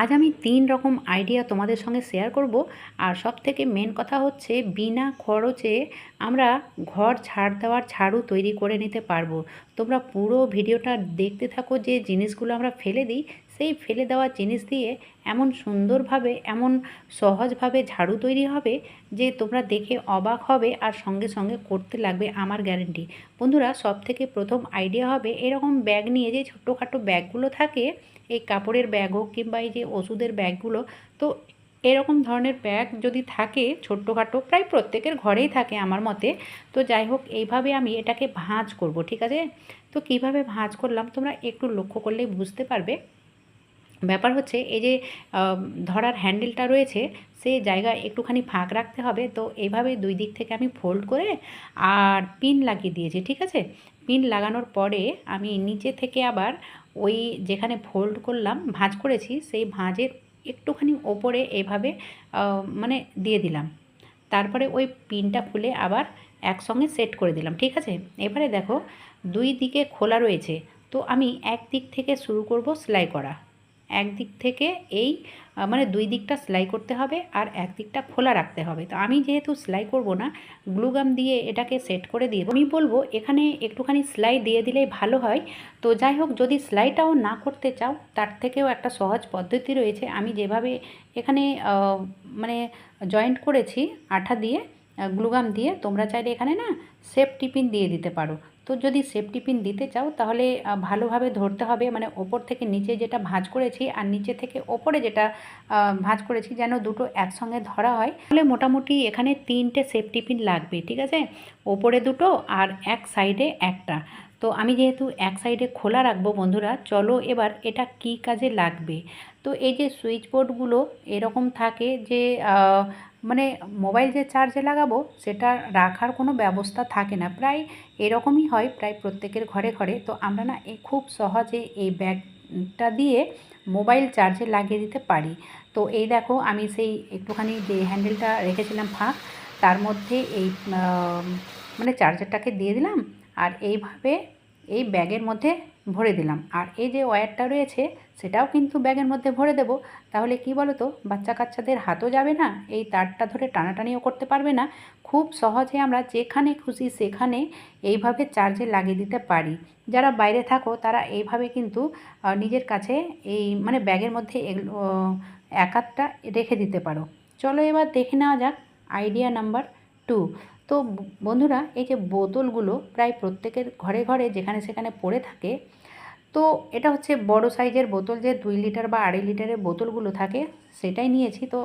আজ আমি তিন রকম আইডিয়া তোমাদের সঙ্গে শেয়ার করব। আর সব থেকে মেন কথা হচ্ছে, বিনা খরচে আমরা ঘর ছাড় দেওয়ার ছাড়ু তৈরি করে নিতে পারব। তোমরা পুরো ভিডিওটা দেখতে থাকো, যে জিনিসগুলো আমরা ফেলে দিই সেই ফেলে দেওয়া জিনিস দিয়ে এমন সুন্দরভাবে, এমন সহজভাবে ঝাড়ু তৈরি হবে যে তোমরা দেখে অবাক হবে আর সঙ্গে সঙ্গে করতে লাগবে আমার গ্যারেন্টি বন্ধুরা সব থেকে প্রথম আইডিয়া হবে এরকম ব্যাগ নিয়ে যে ছোটোখাটো ব্যাগগুলো থাকে, এই কাপড়ের ব্যাগ হোক কিংবা এই যে ওষুধের ব্যাগগুলো, তো এরকম ধরনের ব্যাগ যদি থাকে, ছোট্টখাটো, প্রায় প্রত্যেকের ঘরেই থাকে আমার মতে, তো যাই হোক, এইভাবে আমি এটাকে ভাঁজ করব, ঠিক আছে? তো কীভাবে ভাঁজ করলাম, তোমরা একটু লক্ষ্য করলেই বুঝতে পারবে। ব্যাপার হচ্ছে এই যে ধরার হ্যান্ডেলটা রয়েছে, সে জায়গায় একটুখানি ফাঁক রাখতে হবে। তো এইভাবে দুই দিক থেকে আমি ফোল্ড করে আর পিন লাগিয়ে দিয়েছি, ঠিক আছে? পিন লাগানোর পরে আমি নিচে থেকে আবার ওই যেখানে ফোল্ড করলাম, ভাঁজ করেছি, সেই ভাঁজের একটুখানি ওপরে এভাবে মানে দিয়ে দিলাম। তারপরে ওই পিনটা খুলে আবার একসঙ্গে সেট করে দিলাম, ঠিক আছে? এবারে দেখো, দুই দিকে খোলা রয়েছে। তো আমি এক দিক থেকে শুরু করব সেলাই করা। একদিক থেকে এই মানে দুই দিকটা সেলাই করতে হবে আর এক দিকটা খোলা রাখতে হবে। তো আমি যেহেতু সেলাই করব না গ্লুগাম দিয়ে এটাকে সেট করে দিয়ে আমি বলব এখানে একটুখানি সেলাই দিয়ে দিলেই ভালো হয়। তো যাই হোক, যদি সেলাইটাও না করতে চাও, তার থেকেও একটা সহজ পদ্ধতি রয়েছে। আমি যেভাবে এখানে মানে জয়েন্ট করেছি আঠা দিয়ে গ্লুগাম দিয়ে, তোমরা চাইলে এখানে না সেফ টিফিন দিয়ে দিতে পারো। তো যদি সেফটি পিন দিতে চাও, তাহলে ভালোভাবে ধরতে হবে। মানে ওপর থেকে নিচে যেটা ভাঁজ করেছি আর নিচে থেকে ওপরে যেটা ভাঁজ করেছি যেন দুটো একসঙ্গে ধরা হয়। তাহলে মোটামুটি এখানে তিনটে সেফটি পিন লাগবে, ঠিক আছে? ওপরে দুটো আর এক সাইডে একটা। তো আমি যেহেতু এক সাইডে খোলা রাখব বন্ধুরা, চলো এবার এটা কি কাজে লাগবে? তো এই যে সুইচ বোর্ডগুলো এরকম থাকে যে মানে মোবাইল যে চার্জে লাগাবো, সেটা রাখার কোনো ব্যবস্থা থাকে না। প্রায় এরকমই হয়, প্রায় প্রত্যেকের ঘরে ঘরে। তো আমরা না এই খুব সহজে এই ব্যাগটা দিয়ে মোবাইল চার্জে লাগিয়ে দিতে পারি। তো এই দেখো, আমি সেই একটুখানি যে হ্যান্ডেলটা রেখেছিলাম ফাঁক, তার মধ্যে এই মানে চার্জারটাকে দিয়ে দিলাম আর এইভাবে এই ব্যাগের মধ্যে ভরে দিলাম। আর এই যে ওয়্যারটা রয়েছে সেটাও কিন্তু ব্যাগের মধ্যে ভরে দেব। তাহলে কি বলো তো বাচ্চা কাচ্চাদের হাতও যাবে না, এই তারটা ধরে টানাটানিও করতে পারবে না। খুব সহজে আমরা যেখানে খুশি সেখানে এইভাবে চার্জে লাগিয়ে দিতে পারি। যারা বাইরে থাকো, তারা এইভাবে কিন্তু নিজের কাছে এই মানে ব্যাগের মধ্যে এক আধটা রেখে দিতে পারো। চলো এবার দেখে নেওয়া যাক আইডিয়া নাম্বার টু তো বন্ধুরা, এই যে বোতলগুলো প্রায় প্রত্যেকের ঘরে ঘরে যেখানে সেখানে পড়ে থাকে তো এটা হচ্ছে বড় সাইজের বোতল যে দুই লিটার বা আড়াই লিটারের বোতলগুলো থাকে, সেটাই নিয়েছি। তো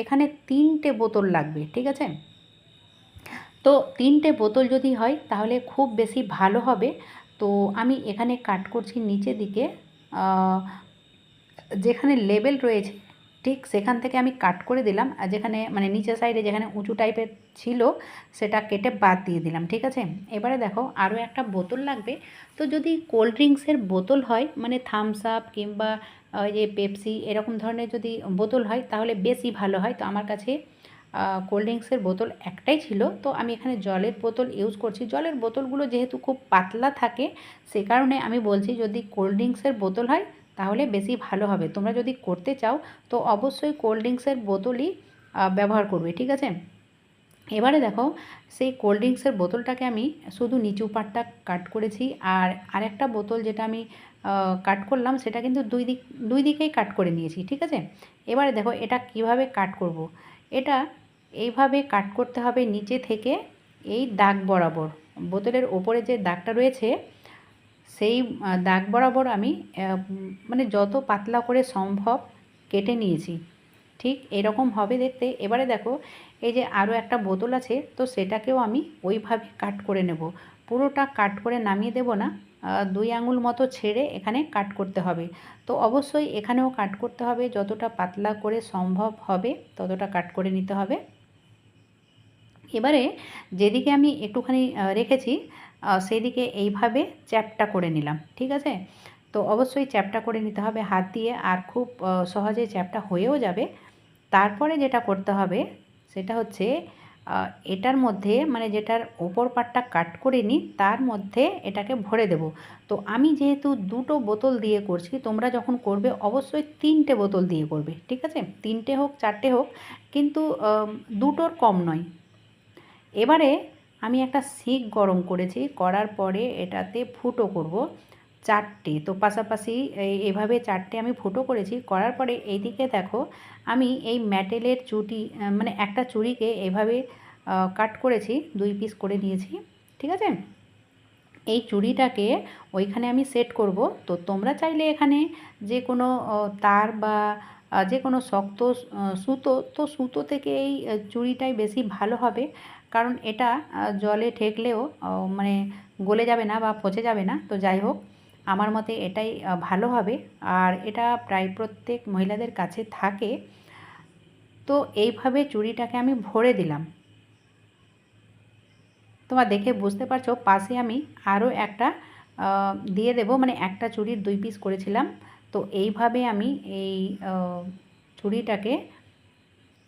এখানে তিনটে বোতল লাগবে, ঠিক আছে? তো তিনটে বোতল যদি হয়, তাহলে খুব বেশি ভালো হবে। তো আমি এখানে কাট করছি নিচে দিকে। যেখানে লেবেল রয়েছে ঠিক সেখান থেকে আমি কাট করে দিলাম, আর যেখানে মানে নিচের সাইডে যেখানে উঁচু টাইপের ছিল, সেটা কেটে বাদ দিয়ে দিলাম, ঠিক আছে? এবারে দেখো আরও একটা বোতল লাগবে। তো যদি কোল্ড ড্রিঙ্কসের বোতল হয় মানে থামস আপ কিংবা ওই যে পেপসি এরকম ধরনের যদি বোতল হয়, তাহলে বেশি ভালো হয়। তো আমার কাছে কোল্ড ড্রিঙ্কসের বোতল একটাই ছিল। তো আমি এখানে জলের বোতল ইউজ করছি। জলের বোতলগুলো যেহেতু খুব পাতলা থাকে, সে কারণে আমি বলছি যদি কোল্ড ড্রিঙ্কসের বোতল হয় তাহলে বেশি ভালো হবে। তোমরা যদি করতে চাও, তো অবশ্যই কোল্ড ড্রিঙ্কসের বোতলই ব্যবহার করবে, ঠিক আছে? এবারে দেখো, সেই কোল্ড ড্রিঙ্কসের বোতলটাকে আমি শুধু নিচু পাটটা কাট করেছি, আর আরেকটা বোতল যেটা আমি কাট করলাম, সেটা কিন্তু দুই দিক, দুই দিকেই কাট করে নিয়েছি, ঠিক আছে? এবারে দেখো, এটা কীভাবে কাট করব। এটা এইভাবে কাট করতে হবে নিচে থেকে এই দাগ বরাবর। বোতলের ওপরে যে দাগটা রয়েছে সেই দাগ বরাবর আমি মানে যত পাতলা করে সম্ভব কেটে নিয়েছি। ঠিক এরকম হবে দেখতে। এবারে দেখো, এই যে আরও একটা বোতল আছে, তো সেটাকেও আমি ওইভাবে কাট করে নেব। পুরোটা কাট করে নামিয়ে দেব না দুই আঙুল মতো ছেড়ে এখানে কাট করতে হবে। তো অবশ্যই এখানেও কাট করতে হবে, যতটা পাতলা করে সম্ভব হবে ততটা কাট করে নিতে হবে। এবারে যেদিকে আমি একটুখানি রেখেছি সেদিকে এইভাবে চ্যাপটা করে নিলাম, ঠিক আছে? তো অবশ্যই চ্যাপটা করে নিতে হবে হাত দিয়ে আর খুব সহজে চ্যাপটা হয়েও যাবে। তারপরে যেটা করতে হবে সেটা হচ্ছে এটার মধ্যে মানে যেটার ওপর পাটটা কাট করে নিই, তার মধ্যে এটাকে ভরে দেব। তো আমি যেহেতু দুটো বোতল দিয়ে করছি, তোমরা যখন করবে অবশ্যই তিনটে বোতল দিয়ে করবে, ঠিক আছে? তিনটে হোক, চারটে হোক, কিন্তু দুটোর কম নয়। এবারে আমি একটা শিক গরম করেছি, করার পরে এটাতে ফুটো করব চারটে। তো পাশাপাশি এভাবে চারটে আমি ফুটো করেছি, করার পরে এইদিকে দেখো আমি এই ম্যাটেলের চুটি মানে একটা চুড়িকে এভাবে কাট করেছি, দুই পিস করে নিয়েছি, ঠিক আছে? এই চুড়িটাকে ওইখানে আমি সেট করব। তো তোমরা চাইলে এখানে যে কোনো তার বা যে কোনো শক্ত সুতো, তো সুতো থেকে এই চুড়িটাই বেশি ভালো হবে। কারণ এটা জলে ঠেকলেও মানে গলে যাবে না বা পচে যাবে না। তো যাই হোক, আমার মতে এটাই ভালো হবে। আর এটা প্রায় প্রত্যেক মহিলাদের কাছে থাকে। তো এইভাবে চুড়িটাকে আমি ভরে দিলাম। তোমরা দেখে বুঝতে পারছ, পাশে আমি আরও একটা দিয়ে দেব। মানে একটা চুড়ির দুই পিস করেছিলাম। তো এইভাবে আমি এই চুড়িটাকে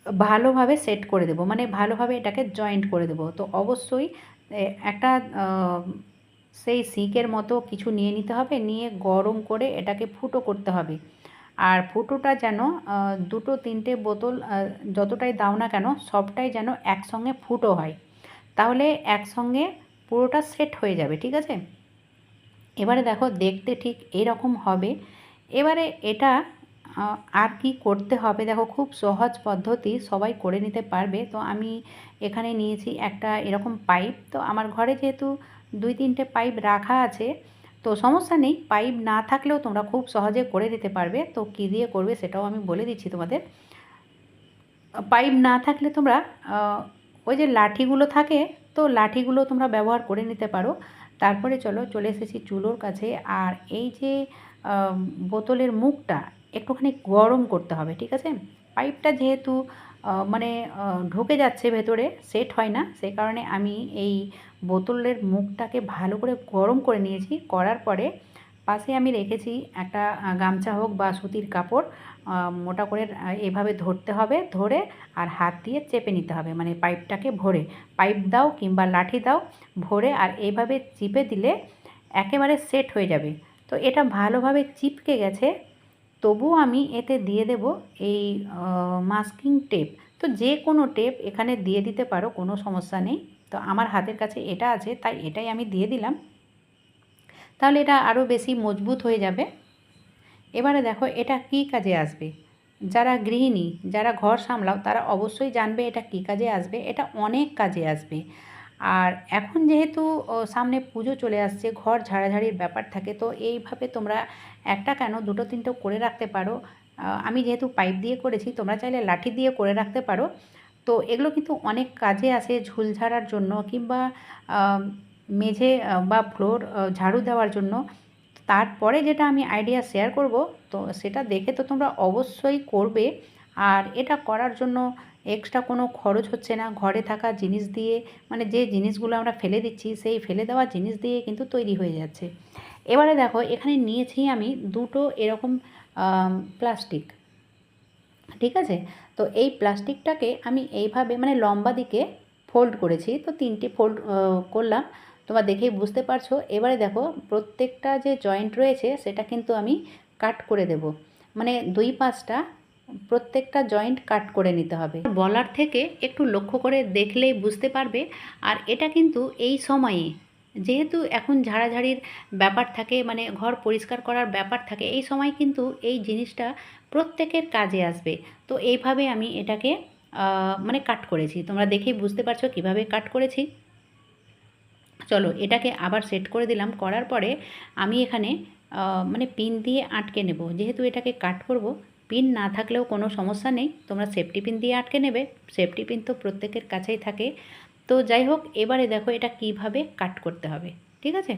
ভালোভাবে সেট করে দেব মানে ভালোভাবে এটাকে জয়েন্ট করে দেব। তো অবশ্যই একটা সেই সিকের মতো কিছু নিয়ে নিতে হবে, নিয়ে গরম করে এটাকে ফুটো করতে হবে। আর ফুটোটা যেন দুটো তিনটে বোতল যতটাই দাও না কেন, সবটাই যেন একসঙ্গে ফুটো হয়। তাহলে একসঙ্গে পুরোটা সেট হয়ে যাবে, ঠিক আছে? এবারে দেখো দেখতে ঠিক এরকম হবে। এবারে এটা আর কি করতে হবে? দেখো, খুব সহজ পদ্ধতি, সবাই করে নিতে পারবে। তো আমি এখানে নিয়েছি একটা এরকম পাইপ। তো আমার ঘরে যেহেতু দুই তিনটে পাইপ রাখা আছে, তো সমস্যা নেই। পাইপ না থাকলেও তোমরা খুব সহজে করে দিতে পারবে। তো কী দিয়ে করবে সেটাও আমি বলে দিচ্ছি তোমাদের। পাইপ না থাকলে তোমরা ওই যে লাঠিগুলো থাকে, তো লাঠিগুলো তোমরা ব্যবহার করে নিতে পারো। তারপরে চলো, চলে এসেছি চুলোর কাছে। আর এই যে বোতলের মুখটা একটুখানি গরম করতে হবে, ঠিক আছে? পাইপটা যেহেতু মানে ঢুকে যাচ্ছে ভেতরে, সেট হয় না সেই কারণে আমি এই বোতলের মুখটাকে ভালো করে গরম করে নিয়েছি, করার পরে পাশে আমি রেখেছি একটা গামছা হোক বা সুতির কাপড় মোটা করে এভাবে ধরতে হবে, ধরে আর হাত দিয়ে চেপে নিতে হবে মানে পাইপটাকে ভরে। পাইপ দাও কিংবা লাঠি দাও, ভরে আর এইভাবে চিপে দিলে একেবারে সেট হয়ে যাবে। তো এটা ভালোভাবে চিপকে গেছে তবুও আমি এতে দিয়ে দেব এই মাস্কিং টেপ তো যে কোনো টেপ এখানে দিয়ে দিতে পারো, কোনো সমস্যা নেই। তো আমার হাতের কাছে এটা আছে, তাই এটাই আমি দিয়ে দিলাম। তাহলে এটা আরও বেশি মজবুত হয়ে যাবে। এবারে দেখো এটা কী কাজে আসবে? যারা গৃহিণী, যারা ঘর সামলাও, তারা অবশ্যই জানবে এটা কী কাজে আসবে। এটা অনেক কাজে আসবে। আর এখন যেহেতু সামনে পুজো চলে আসছে, ঘর ঝাড়াঝাড়ির ব্যাপার থাকে, তো এইভাবে তোমরা একটা কেন দুটো তিনটে করে রাখতে পারো। আমি যেহেতু পাইপ দিয়ে করেছি, তোমরা চাইলে লাঠি দিয়ে করে রাখতে পারো। তো এগুলো কিন্তু অনেক কাজে আসে ঝুল ঝাড়ার জন্য কিংবা মেঝে বা ফ্লোর ঝাড়ু দেওয়ার জন্য। তারপরে যেটা আমি আইডিয়া শেয়ার করব, তো সেটা দেখে তো তোমরা অবশ্যই করবে। আর এটা করার জন্য এক্সট্রা কোনো খরচ হচ্ছে না। ঘরে থাকা জিনিস দিয়ে মানে যে জিনিসগুলো আমরা ফেলে দিচ্ছি, সেই ফেলে দেওয়া জিনিস দিয়ে কিন্তু তৈরি হয়ে যাচ্ছে। এবারে দেখো, এখানে নিয়েছি আমি দুটো এরকম প্লাস্টিক ঠিক আছে? তো এই প্লাস্টিকটাকে আমি এইভাবে মানে লম্বা দিকে ফোল্ড করেছি। তো তিনটে ফোল্ড করলাম। তোমরা দেখেই বুঝতে পারছ। এবারে দেখো, প্রত্যেকটা যে জয়েন্ট রয়েছে, সেটা কিন্তু আমি কাট করে দেব। মানে দুই পাঁচটা প্রত্যেকটা জয়েন্ট কাট করে নিতে হবে। বলার থেকে একটু লক্ষ্য করে দেখলেই বুঝতে পারবে, আর এটা কিন্তু এই সময়ে যেহেতু এখন ঝাড়াঝাড়ির ব্যাপার থাকে মানে ঘর পরিষ্কার করার ব্যাপার থাকে, এই সময় কিন্তু এই জিনিসটা প্রত্যেকের কাজে আসবে। তো এইভাবে আমি এটাকে মানে কাট করেছি। তোমরা দেখেই বুঝতে পারছ কীভাবে কাট করেছি। চলো এটাকে আবার সেট করে দিলাম। করার পরে আমি এখানে মানে পিন দিয়ে আটকে নেব। যেহেতু এটাকে কাট করব পিন না থাকলেও কোনো সমস্যা নেই। তোমরা সেফটি পিন দিয়ে আটকে নেবে। সেফটি পিন তো প্রত্যেকের কাছেই থাকে। তো যাই হোক, এবারে দেখো এটা কীভাবে কাট করতে হবে, ঠিক আছে?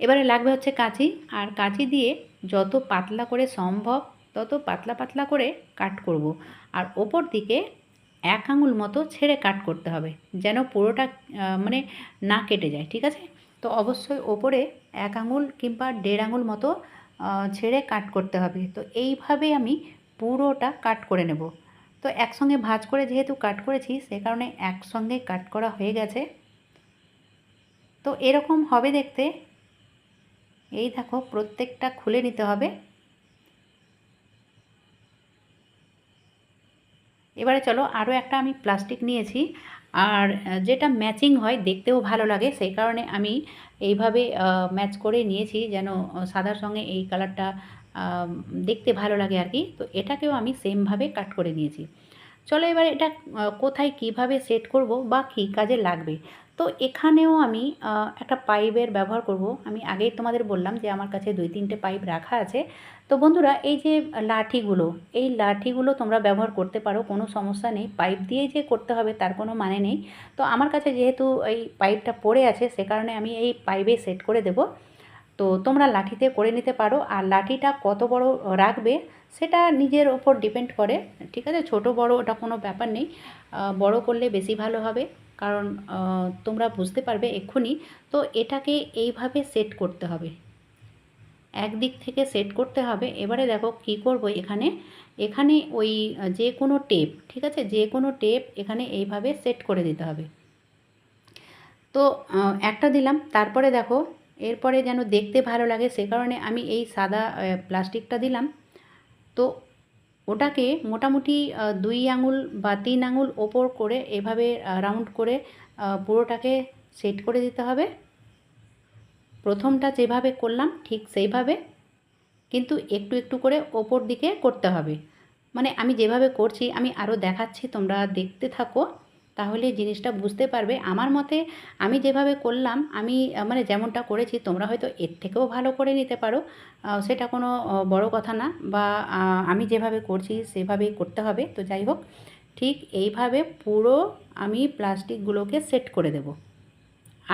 এবারে লাগবে হচ্ছে কাঁচি। আর কাঁচি দিয়ে যত পাতলা করে সম্ভব তত পাতলা পাতলা করে কাট করব। আর ওপর দিকে এক আঙুল মতো ছেড়ে কাট করতে হবে, যেন পুরোটা মানে না কেটে যায়, ঠিক আছে? তো অবশ্যই ওপরে এক আঙুল কিংবা দেড় আঙুল মতো ছেড়ে কাট করতে হবে। তো এইভাবে আমি পুরোটা কাট করে নেব। তো একসঙ্গে ভাঁজ করে যেহেতু কাট করেছি, সে কারণে একসঙ্গে কাট করা হয়ে গেছে। তো এরকম হবে দেখতে। এই দেখো, প্রত্যেকটা খুলে নিতে হবে। এবারে চলো আরও একটা আমি প্লাস্টিক নিয়েছি। আর যেটা ম্যাচিং হয় দেখতেও ভালো লাগে, সেই কারণে আমি এইভাবে ম্যাচ করে নিয়েছি যেন সাদার সঙ্গে এই কালারটা দেখতে ভালো লাগে আর কি। তো এটাকেও আমি সেমভাবে কাট করে নিয়েছি। চলো এবার এটা কোথায় কীভাবে সেট করব বা কী কাজে লাগবে? তো এখানেও আমি একটা পাইপের ব্যবহার করব। আমি আগেই তোমাদের বললাম যে আমার কাছে দুই তিনটে পাইপ রাখা আছে। তো বন্ধুরা, এই যে লাঠিগুলো, এই লাঠিগুলো তোমরা ব্যবহার করতে পারো, কোনো সমস্যা নেই। পাইপ দিয়েই যে করতে হবে তার কোনো মানে নেই। তো আমার কাছে যেহেতু এই পাইপটা পড়ে আছে, সে কারণে আমি এই পাইপে সেট করে দেব। তো তোমরা লাঠিতে করে নিতে পারো। আর লাঠিটা কত বড় রাখবে সেটা নিজের ওপর ডিপেন্ড করে। ঠিক আছে? ছোট, বড় ওটা কোনো ব্যাপার নেই। বড় করলে বেশি ভালো হবে। কারণ তোমরা বুঝতে পারবে এক্ষুনি। তো এটাকে এইভাবে সেট করতে হবে। একদিক থেকে সেট করতে হবে। এবারে দেখো কি করব এখানে। এখানে ওই, যে কোনো টেপ ঠিক আছে? যে কোনো টেপ এখানে এইভাবে সেট করে দিতে হবে। তো একটা দিলাম। তারপরে দেখো এরপরে যেন দেখতে ভালো লাগে, সে কারণে আমি এই সাদা প্লাস্টিকটা দিলাম। তো ওটাকে মোটামুটি দুই আঙুল বা তিন আঙুল ওপর করে এভাবে রাউন্ড করে পুরোটাকে সেট করে দিতে হবে। প্রথমটা যেভাবে করলাম ঠিক সেইভাবে, কিন্তু একটু একটু করে ওপর দিকে করতে হবে। মানে আমি যেভাবে করছি, আমি আরও দেখাচ্ছি, তোমরা দেখতে থাকো। তাহলে জিনিসটা বুঝতে পারবে। আমার মতে আমি যেভাবে করলাম, আমি মানে যেমনটা করেছি, তোমরা হয়তো এর থেকেও ভালো করে নিতে পারো। সেটা কোনো বড় কথা না বা আমি যেভাবে করছি সেভাবেই করতে হবে। তো যাই হোক, ঠিক এইভাবে পুরো আমি প্লাস্টিকগুলোকে সেট করে দেব।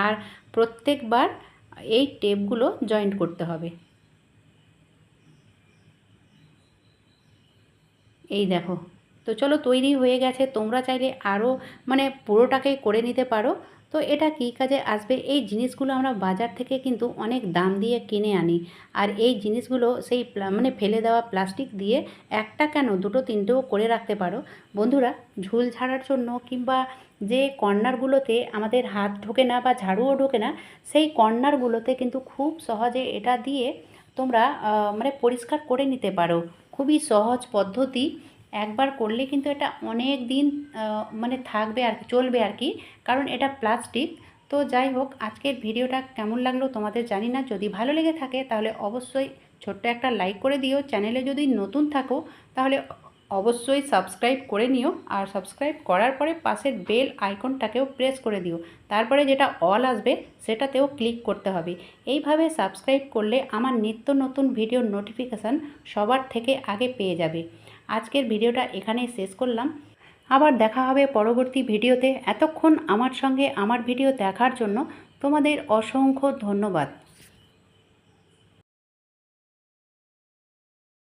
আর প্রত্যেকবার এই টেপগুলো জয়েন্ট করতে হবে। এই দেখো। তো চলো তৈরি হয়ে গেছে। তোমরা চাইলে আরও মানে পুরোটাকে করে নিতে পারো। তো এটা কী কাজে আসবে? এই জিনিসগুলো আমরা বাজার থেকে কিন্তু অনেক দাম দিয়ে কিনে আনি। আর এই জিনিসগুলো সেই মানে ফেলে দেওয়া প্লাস্টিক দিয়ে একটা কেন, দুটো, তিনটেও করে রাখতে পারো। বন্ধুরা, ঝুল ঝাড়ার জন্য কিংবা যে কর্নারগুলোতে আমাদের হাত ঢোকে না বা ঝাড়ুও ঢোকে না, সেই কর্নারগুলোতে কিন্তু খুব সহজে এটা দিয়ে তোমরা মানে পরিষ্কার করে নিতে পারো। খুবই সহজ পদ্ধতি। একবার করলে কিন্তু এটা অনেক দিন মানে থাকবে আর কি, চলবে আর কি, কারণ এটা প্লাস্টিক। তো যাই হোক, আজকের ভিডিওটা কেমন লাগল তোমাদের জানি না, যদি ভালো লেগে থাকে তাহলে অবশ্যই ছোট্ট একটা লাইক করে দিও। চ্যানেলে যদি নতুন থাকো, তাহলে অবশ্যই সাবস্ক্রাইব করে নিও আর সাবস্ক্রাইব করার পরে পাশের বেল আইকনটাকেও প্রেস করে দিও। তারপরে যেটা অল আসবে, সেটাতেও ক্লিক করতে হবে। এইভাবে সাবস্ক্রাইব করলে আমার নিত্য নতুন ভিডিওর নোটিফিকেশান সবার থেকে আগে পেয়ে যাবে। আজকের ভিডিওটা এখানেই শেষ করলাম। আবার দেখা হবে পরবর্তী ভিডিওতে। এতক্ষণ আমার সঙ্গে আমার ভিডিও দেখার জন্য তোমাদের অসংখ্য ধন্যবাদ।